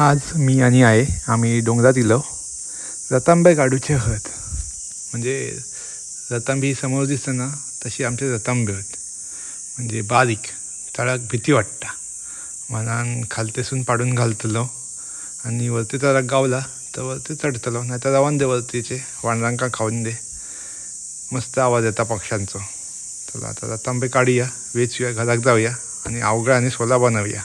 आज मी आणि आहे आम्ही डोंगरात इलो रतांबे गाडूचे हत. म्हणजे रतांबी समोर दिसतं ना तशी आमचे रतांबे हत. म्हणजे बारीक तळाक भीती वाटता मनान खालतेसून पाडून घालतलो. आणि वरती तळाक गावला तर वरती चढतलो. नाही तर रावून दे वरतीचे वानरांका खाऊन दे. मस्त आवाज येता पक्ष्यांचो. चला आता रतांबे काढूया वेचूया घरात जाऊया. आणि अवघड आणि सोला बनवूया.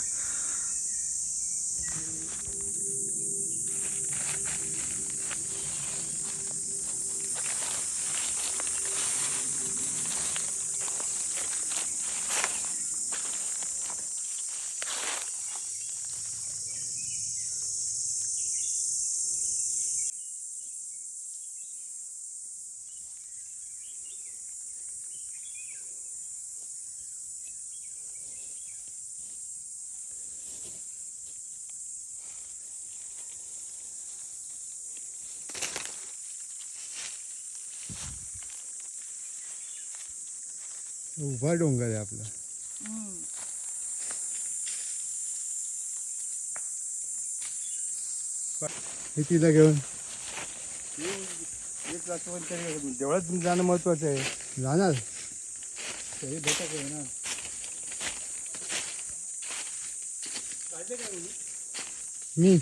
उभा डोंगर आहे आपला. हे तिला घेऊन. तरी तुम्ही जाणं महत्वाचं आहे. जाणार? हे भेटा काय ना. मी?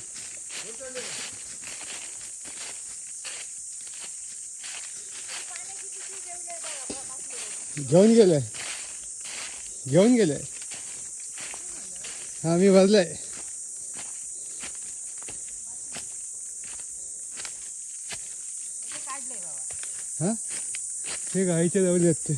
घेऊन गेलोय घेऊन गेलाय हा मी भरलाय हा? हे गाईचे जवळ येत ते.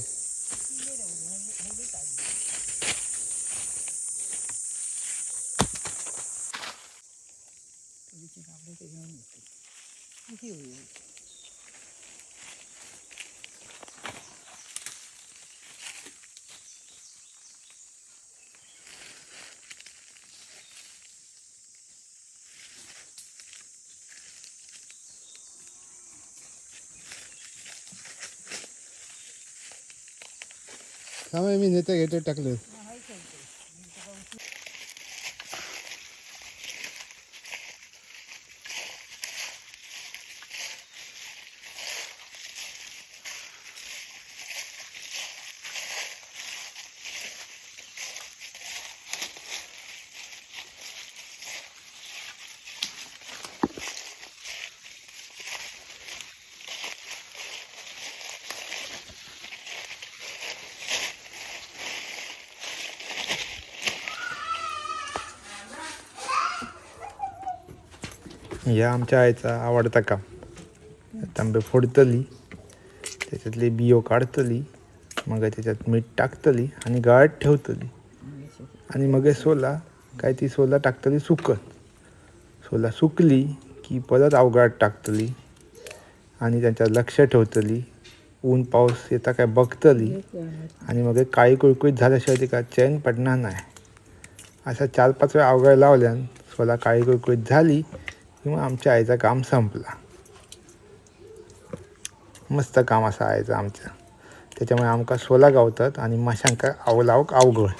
थांबा मी नेता घेते टाकले. या आमच्या आईचा आवडता काम. तांबे फोडतली त्याच्यातले बियो काढतली मग त्याच्यात मीठ टाकतली आणि गाळत ठेवतली. आणि मग सोला काय ती सोला टाकतली सुकत. सोला सुकली की परत अवघात टाकतली आणि त्यांच्या लक्ष ठेवतली. ऊन पाऊस येता काय बघतली आणि मग काळी कुळकुळीत झाल्याशिवाय ती काय चैन पडणार नाही. अशा चार पाच वेळा अवघड लावल्यान सोला काळी कुळकुळीत झाली किंवा आमच्या आईचं काम संपला. मस्त काम असं आईचं आमचं. त्याच्यामुळे आमका सोला गावतात आणि माशांका आवलावक अवघड.